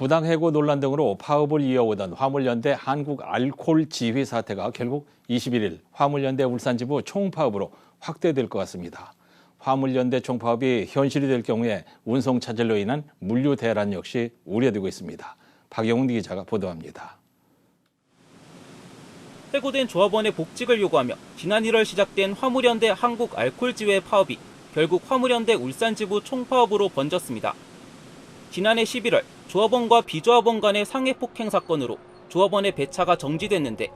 부당 해고 논란 등으로 파업을 이어오던 화물연대 한국 알콜 지휘 사태가 결국 21일 화물연대 울산지부 총파업으로 확대될 것 같습니다. 화물연대 총파업이 현실이 될 경우에 운송 차질로 인한 물류 대란 역시 우려되고 있습니다. 박영훈 기자가 보도합니다. 해고된 조합원의 복직을 요구하며 지난 1월 시작된 화물연대 한국 알콜 지회 파업이 결국 화물연대 울산지부 총파업으로 번졌습니다. 지난해 11월 조합원과 비조합원 간의 상해 폭행 사건으로 조합원의 배차가 정지됐는데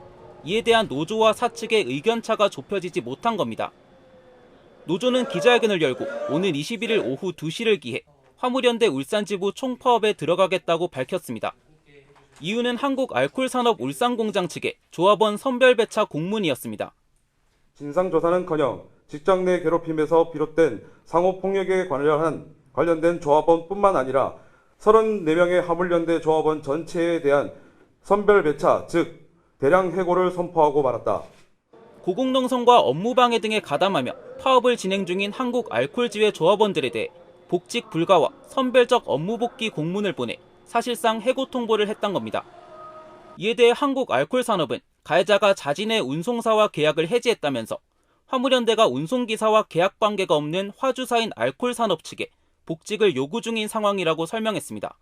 이에 대한 노조와 사측의 의견차가 좁혀지지 못한 겁니다. 노조는 기자회견을 열고 오는 21일 오후 2시를 기해 화물연대 울산지부 총파업에 들어가겠다고 밝혔습니다. 이유는 한국 알콜산업 울산공장 측의 조합원 선별 배차 공문이었습니다. 진상조사는커녕 직장 내 괴롭힘에서 비롯된 상호폭력에 관련한 관련된 조합원뿐만 아니라 34명의 화물연대 조합원 전체에 대한 선별 배차, 즉 대량 해고를 선포하고 말았다. 고공농성과 업무방해 등에 가담하며 파업을 진행 중인 한국 알콜지회 조합원들에 대해 복직 불가와 선별적 업무 복귀 공문을 보내 사실상 해고 통보를 했던 겁니다. 이에 대해 한국 알콜산업은 가해자가 자진의 운송사와 계약을 해지했다면서 화물연대가 운송기사와 계약 관계가 없는 화주사인 알콜산업 측에 복직을 요구 중인 상황이라고 설명했습니다.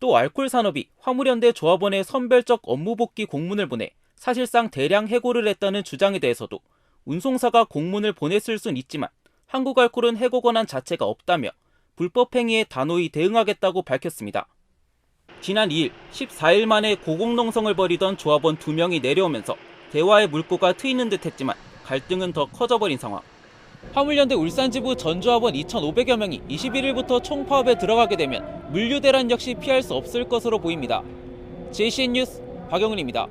또 알콜 산업이 화물연대 조합원의 선별적 업무 복귀 공문을 보내 사실상 대량 해고를 했다는 주장에 대해서도 운송사가 공문을 보냈을 순 있지만 한국알콜은 해고 권한 자체가 없다며 불법 행위에 단호히 대응하겠다고 밝혔습니다. 지난 2일 14일 만에 고공농성을 벌이던 조합원 2명이 내려오면서 대화의 물꼬가 트이는 듯 했지만 갈등은 더 커져버린 상황. 화물연대 울산지부 전조합원 2,500여 명이 21일부터 총파업에 들어가게 되면 물류 대란 역시 피할 수 없을 것으로 보입니다. JCN 뉴스 박영훈입니다.